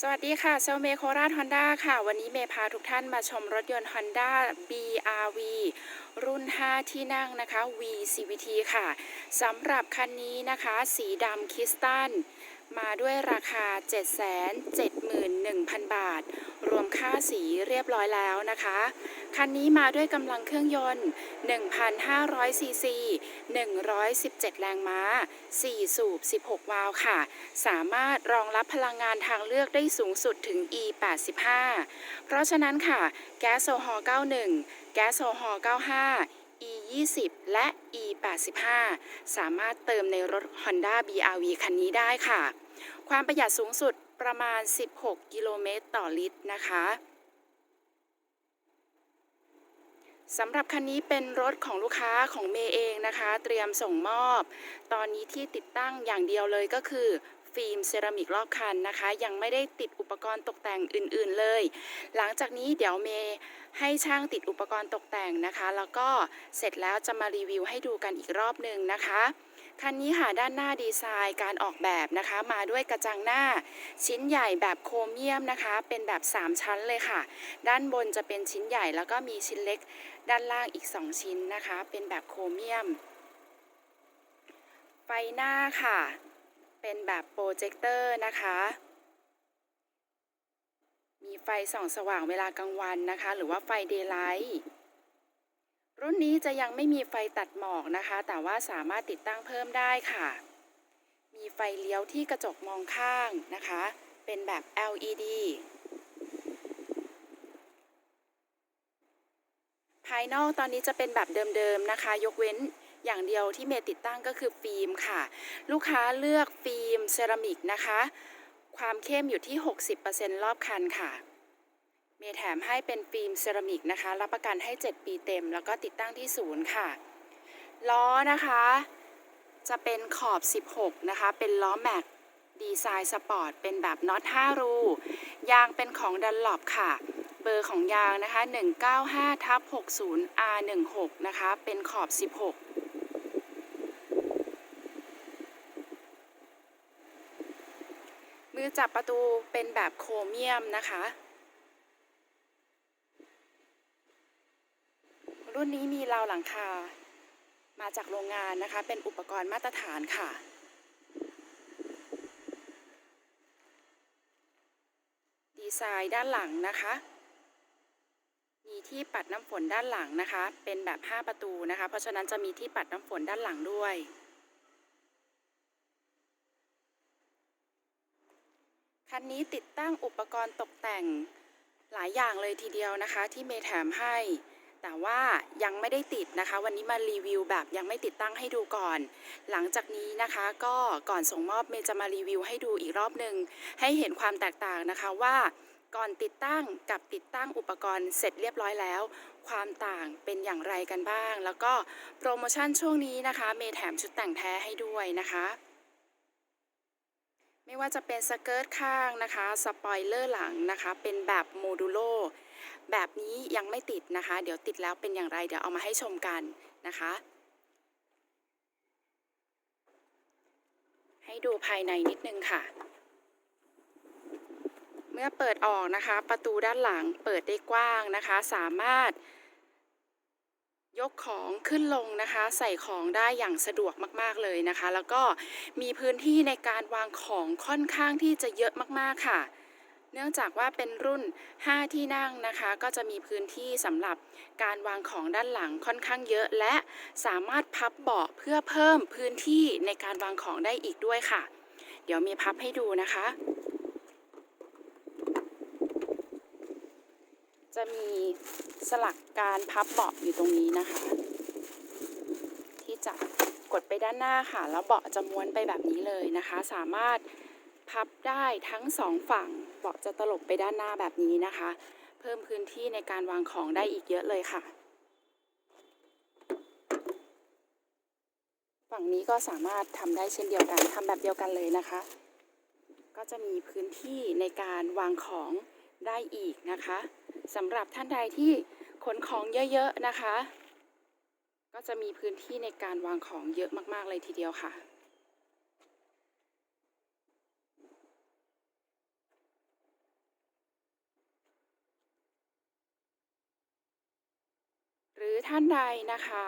สวัสดีค่ะเซลเมโคราชฮอนด้าค่ะ วันนี้เมย์พาทุกท่านมาชมรถยนต์ Honda BRV รุ่น 5 ที่นั่งนะคะ V CVT ค่ะสำหรับคันนี้นะคะ สีดำคริสตัล มาด้วยราคา 771,000 บาท รวมค่าสีเรียบร้อยแล้วนะคะ คันนี้มาด้วยกำลังเครื่องยนต์ 1,500 ซีซี 117 แรงม้า 4 สูบ 16 วาล์วค่ะ สามารถรองรับพลังงานทางเลือกได้สูงสุดถึง E85 เพราะฉะนั้นค่ะ แก๊สโซฮอล์91 แก๊สโซฮอล์95 E20 และ E85 สามารถเติมในรถ Honda BRV คันนี้ได้ค่ะ ความประหยัดสูงสุดประมาณ 16 กิโลเมตรต่อลิตรนะคะสำหรับคันนี้เป็นรถของลูกค้าของเมย์เองนะคะ เตรียมส่งมอบ ตอนนี้ที่ติดตั้งอย่างเดียวเลยก็คือฟิล์มเซรามิกรอบคันนะคะ ยังไม่ได้ติดอุปกรณ์ตกแต่งอื่นๆเลย หลังจากนี้เดี๋ยวเมย์ให้ช่างติดอุปกรณ์ตกแต่งนะคะ แล้วก็เสร็จแล้วจะมารีวิวให้ดูกันอีกรอบหนึ่งนะคะ คันนี้ค่ะด้านหน้าดีไซน์การออกแบบนะคะ มาด้วยกระจังหน้าชิ้นใหญ่แบบโครเมียมนะคะ เป็นแบบ 3 ชั้นเลยค่ะ ด้านบนจะเป็นชิ้นใหญ่แล้วก็มีชิ้นเล็กด้านล่างอีก 2 ชิ้นนะคะ เป็นแบบโครเมียม ไฟหน้าค่ะ เป็นแบบโปรเจคเตอร์นะคะมีไฟส่องสว่างเวลากลางวันนะคะ หรือว่าไฟเดย์ไลท์ รุ่นนี้จะยังไม่มีไฟตัดหมอกนะคะ แต่ว่าสามารถติดตั้งเพิ่มได้ค่ะ มีไฟเลี้ยวที่กระจกมองข้างนะคะ เป็นแบบ LED ภายนอกตอนนี้จะเป็นแบบเดิมๆนะคะ ยกเว้นอย่างเดียวที่เมย์ติดตั้งก็คือฟิล์มค่ะ ลูกค้าเลือกฟิล์มเซรามิกนะคะ ความเข้มอยู่ที่ 60%รอบคันค่ะ มย์แถมให้เป็นฟิล์มเซรามิกนะคะ รับประกันให้ 7 ปีเต็ม แล้วก็ติดตั้งที่ศูนย์ค่ะ ล้อนะคะ จะเป็นขอบ 16 นะคะ เป็นล้อแม็กดีไซน์สปอร์ต เป็นแบบน็อต5รู ยางเป็นของดันหลบค่ะ เบอร์ของยางนะคะ 195ทับ60 R16 นะคะ เป็นขอบ 16มือจับประตูเป็นแบบโครเมียมนะคะ รุ่นนี้มีราวหลังคา มาจากโรงงานนะคะ เป็นอุปกรณ์มาตรฐานค่ะ ดีไซน์ด้านหลังนะคะ มีที่ปัดน้ำฝนด้านหลังนะคะ เป็นแบบ 5 ประตูนะคะ เพราะฉะนั้นจะมีที่ปัดน้ำฝนด้านหลังด้วยคันนี้ติดตั้งอุปกรณ์ตกแต่งหลายอย่างเลยทีเดียวนะคะ ที่เมย์แถมให้ แต่ว่ายังไม่ได้ติดนะคะ วันนี้มารีวิวแบบยังไม่ติดตั้งให้ดูก่อน หลังจากนี้นะคะก็ก่อนส่งมอบเมย์จะมารีวิวให้ดูอีกรอบหนึ่งให้เห็นความแตกต่างนะคะว่าก่อนติดตั้งกับติดตั้งอุปกรณ์เสร็จเรียบร้อยแล้ว ความต่างเป็นอย่างไรกันบ้าง แล้วก็โปรโมชั่นช่วงนี้นะคะ เมย์แถมชุดแต่งแท้ให้ด้วยนะคะ ไม่ว่าจะเป็นสเกิร์ตข้างนะคะ สปอยเลอร์หลังนะคะ เป็นแบบโมดูโล แบบนี้ยังไม่ติดนะคะ เดี๋ยวติดแล้วเป็นอย่างไร เดี๋ยวเอามาให้ชมกันนะคะ ให้ดูภายในนิดนึงค่ะ เมื่อเปิดออกนะคะ ประตูด้านหลังเปิดได้กว้างนะคะ สามารถ ยกของขึ้นลงนะคะ ใส่ของได้อย่างสะดวกมาก ๆเลยนะคะ แล้วก็มีพื้นที่ในการวางของค่อนข้างที่จะเยอะมากๆค่ะ เนื่องจากว่าเป็นรุ่น 5 ที่นั่งนะคะ ก็จะมีพื้นที่สำหรับการวางของด้านหลังค่อนข้างเยอะ และสามารถพับเบาะเพื่อเพิ่มพื้นที่ในการวางของได้อีกด้วยค่ะ เดี๋ยวมีพับให้ดูนะคะ จะมีสลักการพับเบาะอยู่ตรงนี้นะคะ ที่จะกดไปด้านหน้าค่ะ แล้วเบาะจะม้วนไปแบบนี้เลยนะคะ สามารถ พับได้ทั้งสองฝั่งเบาะจะตลบไปด้านหน้าแบบนี้นะคะ เพิ่มพื้นที่ในการวางของได้อีกเยอะเลยค่ะ ฝั่งนี้ก็สามารถทำได้เช่นเดียวกันทำแบบเดียวกันเลยนะคะ ก็จะมีพื้นที่ในการวางของได้อีกนะคะสำหรับท่านใดที่ขนของเยอะๆนะคะ ก็จะมีพื้นที่ในการวางของเยอะมากๆเลยทีเดียวค่ะือท่านใดนะคะ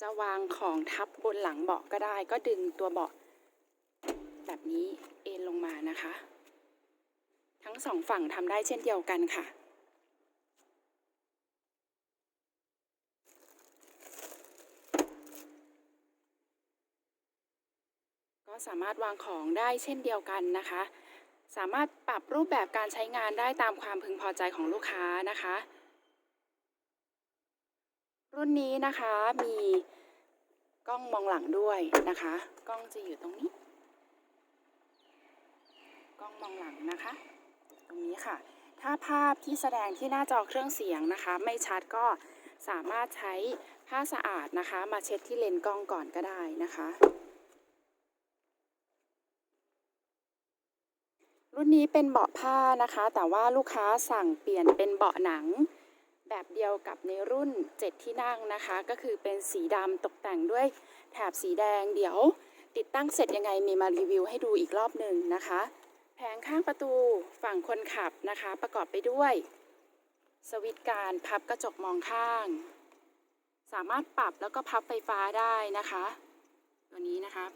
จะวางของทับบนหลังเบาะก็ได้ ก็ดึงตัวเบาะแบบนี้เอ็นลงมานะคะ ทั้งสองฝั่งทำได้เช่นเดียวกันค่ะ ก็สามารถวางของได้เช่นเดียวกันนะคะ สามารถปรับรูปแบบการใช้งานได้ตามความพึงพอใจของลูกค้านะคะ รุ่นนี้นะคะมีกล้องมองหลังด้วยนะคะ กล้องจะอยู่ตรงนี้ กล้องมองหลังนะคะ ตรงนี้ค่ะ ถ้าภาพที่แสดงที่หน้าจอเครื่องเสียงนะคะ ไม่ชัดก็สามารถใช้ผ้าสะอาดนะคะ มาเช็ดที่เลนกล้องก่อนก็ได้นะคะ รุ่นนี้เป็นเบาะผ้านะคะ แต่ว่าลูกค้าสั่งเปลี่ยนเป็นเบาะหนัง แบบเดียวกับในรุ่น 7 ที่นั่งนะคะ ก็คือเป็นสีดำตกแต่งด้วยแถบสีแดงเดี๋ยวติดตั้งเสร็จยังไงมีมารีวิวให้ดูอีกรอบหนึ่งนะคะ แผงข้างประตูฝั่งคนขับนะคะ ประกอบไปด้วย สวิตช์การพับกระจกมองข้าง สามารถปรับแล้วก็พับไฟฟ้าได้นะคะ ตัวนี้นะคะ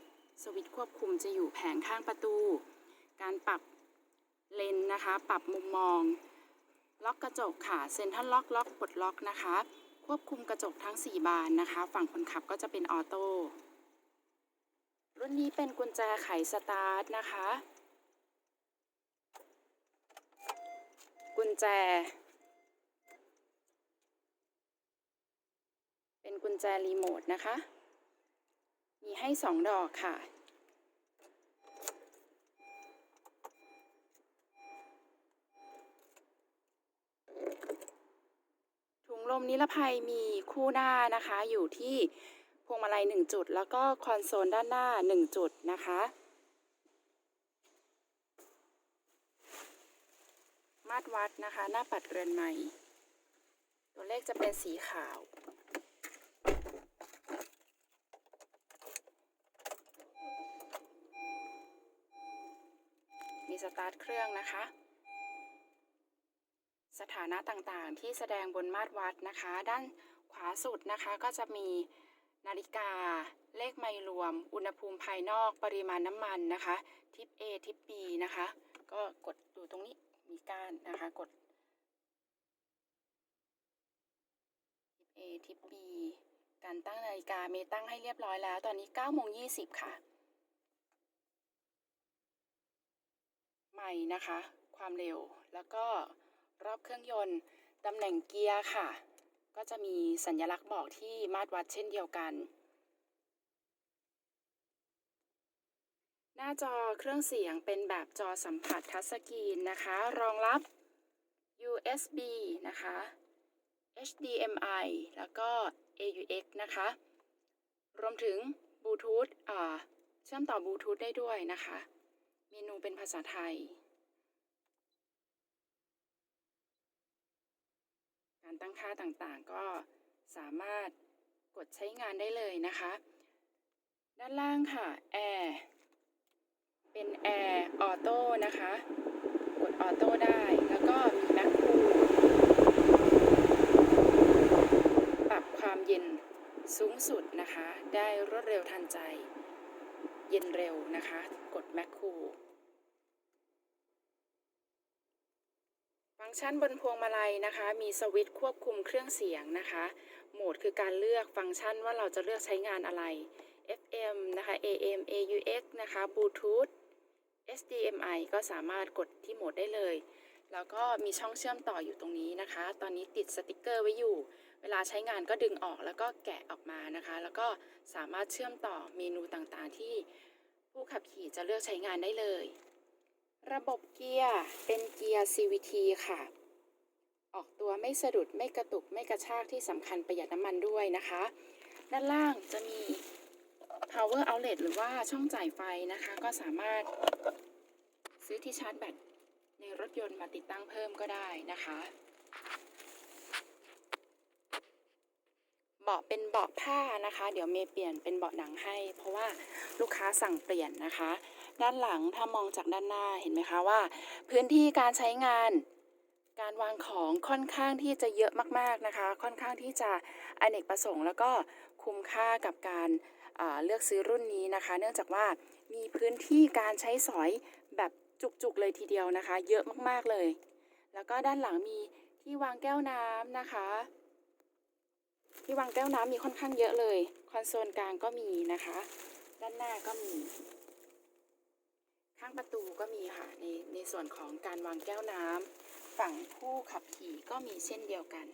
สวิตช์ควบคุมจะอยู่แผงข้างประตู การปรับเลนส์นะคะ ปรับมุมมอง ล็อกกระจกค่ะเซ็นทรัลล็อกล็อกปลดล็อกนะคะ ควบคุมกระจกทั้ง 4 บานนะคะ ฝั่งคนขับก็จะเป็นออโต้รุ่นนี้เป็นกุญแจไขสตาร์ทนะคะ กุญแจ เป็นกุญแจรีโมทนะคะ มีให้ 2 ดอกค่ะ ลมนิรภัยมีคู่หน้านะคะ อยู่ที่พวงมาลัย 1 จุด แล้วก็คอนโซลด้านหน้า 1 จุดนะคะ มาตรวัดนะคะ หน้าปัดเรือนใหม่ ตัวเลขจะเป็นสีขาวมีสตาร์ทเครื่องนะคะ สถานะต่างๆ ที่แสดงบนมาตรวัดนะคะ ด้านขวาสุดนะคะก็จะมีนาฬิกา เลขไมล์รวม อุณหภูมิภายนอกปริมาณน้ำมันนะคะ ทิป A ทิป B นะคะ ก็กดดูตรงนี้มีก้านนะคะ กดทิป A ทิป B การตั้งนาฬิกาเมตั้งให้เรียบร้อยแล้ว ตอนนี้9โมง20 ค่ะ ใหม่นะคะ ความเร็วแล้วก็ รอบเครื่องยนต์ตำแหน่งเกียร์ค่ะ ก็จะมีสัญลักษณ์บอกที่มาตรวัดเช่นเดียวกัน หน้าจอเครื่องเสียงเป็นแบบจอสัมผัสทัชสกรีนนะคะ รองรับ USB นะคะ HDMI แล้วก็ AUX นะคะ รวมถึงบลูทูธอ่าเชื่อมต่อบลูทูธได้ด้วยนะคะ เมนูเป็นภาษาไทย การ ตั้งค่าต่างๆ ก็สามารถกดใช้งานได้เลยนะคะ ด้านล่างค่ะแอร์เป็นแอร์ออโต้นะคะ กดออโต้ได้แล้วก็มีแม็กคูลปรับความเย็นสูงสุดนะคะ ได้รวดเร็วทันใจ เย็นเร็วนะคะ กดแม็กคู ฟังก์ชันบนพวงมาลัยนะคะ มีสวิตช์ควบคุมเครื่องเสียงนะคะ โหมดคือการเลือกฟังก์ชันว่าเราจะเลือกใช้งานอะไร FM นะคะ AM AUX นะคะ Bluetooth HDMI ก็สามารถกดที่โหมดได้เลย แล้วก็มีช่องเชื่อมต่ออยู่ตรงนี้นะคะ ตอนนี้ติดสติกเกอร์ไว้อยู่ เวลาใช้งานก็ดึงออกแล้วก็แกะออกมานะคะ แล้วก็สามารถเชื่อมต่อเมนูต่างๆ ที่ผู้ขับขี่จะเลือกใช้งานได้เลย ระบบเกียร์เป็นเกียร์ CVT ค่ะ ออกตัวไม่สะดุดไม่กระตุกไม่กระชากที่สำคัญประหยัดน้ำมันด้วยนะคะ ด้านล่างจะมี power outlet หรือว่าช่องจ่ายไฟนะคะ ก็สามารถซื้อที่ชาร์จแบตในรถยนต์มาติดตั้งเพิ่มก็ได้นะคะ เบาะเป็นเบาะผ้านะคะ เดี๋ยวเมย์เปลี่ยนเป็นเบาะหนังให้ เพราะว่าลูกค้าสั่งเปลี่ยนนะคะ ด้านหลังถ้ามองจากด้านหน้าเห็นไหมคะว่า พื้นที่การใช้งาน การวางของค่อนข้างที่จะเยอะมากๆนะคะ ค่อนข้างที่จะอเนกประสงค์ แล้วก็คุ้มค่ากับการเลือกซื้อรุ่นนี้นะคะ เนื่องจากว่ามีพื้นที่การใช้สอยแบบจุกๆเลยทีเดียวนะคะ เยอะมากๆเลย แล้วก็ด้านหลังมีที่วางแก้วน้ำนะคะ ที่วางแก้วน้ำมีค่อนข้างเยอะเลย คอนโซลกลางก็มีนะคะ ด้านหน้าก็มี ข้างประตูก็มีค่ะในในส่วนของการวางแก้วน้ำฝั่งผู้ขับขี่ก็มีเช่นเดียวกัน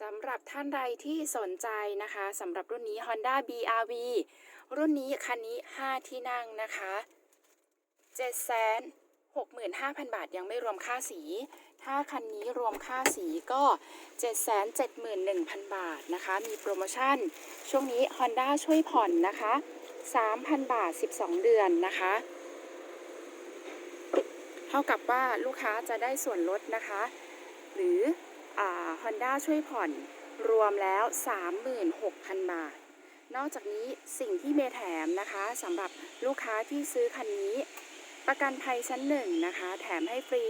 สำหรับท่านใดที่สนใจนะคะสำหรับรุ่นนี้ Honda BRV รุ่นนี้คันนี้ 5 ที่นั่งนะคะ 65,000 บาทยังไม่รวมค่าสี ถ้าคันนี้รวมค่าสีก็ 771,000 บาทนะคะ มีโปรโมชั่น ช่วงนี้ Honda ช่วยผ่อนนะคะ 3,000 บาท 12 เดือนนะคะ เท่ากับว่าลูกค้าจะได้ส่วนลดนะคะ หรืออ Honda ช่วยผ่อนรวมแล้ว 36,000 บาท นอกจากนี้สิ่งที่เมแถมนะคะสำหรับลูกค้าที่ซื้อคันนี้ ประกันภัยชั้นหนึ่งนะคะ แถมให้ฟรี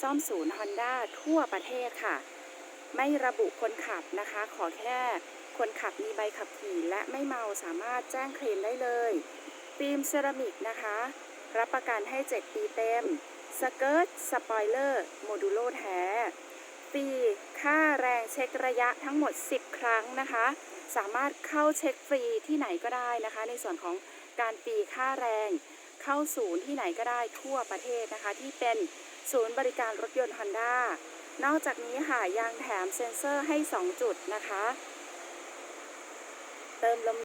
ซ่อมศูนย์ Honda ทั่วประเทศค่ะ ไม่ระบุคนขับนะคะ ขอแค่คนขับมีใบขับขี่และไม่เมาสามารถแจ้งเคลมได้เลยฟิล์มเซรามิกนะคะ รับประกันให้ 7 ปีเต็ม สเกิร์ตสปอยเลอร์โมดูโลแท้ฟรีค่าแรงเช็คระยะทั้งหมด 10 ครั้งนะคะ สามารถเข้าเช็คฟรีที่ไหนก็ได้นะคะ ในส่วนของการฟรีค่าแรง เข้าศูนย์ที่ไหนก็ได้ทั่วประเทศนะคะ ที่เป็นศูนย์บริการรถยนต์ Honda นอกจากนี้ค่ะยังแถมเซ็นเซอร์ให้ 2 จุดนะคะ เติมลม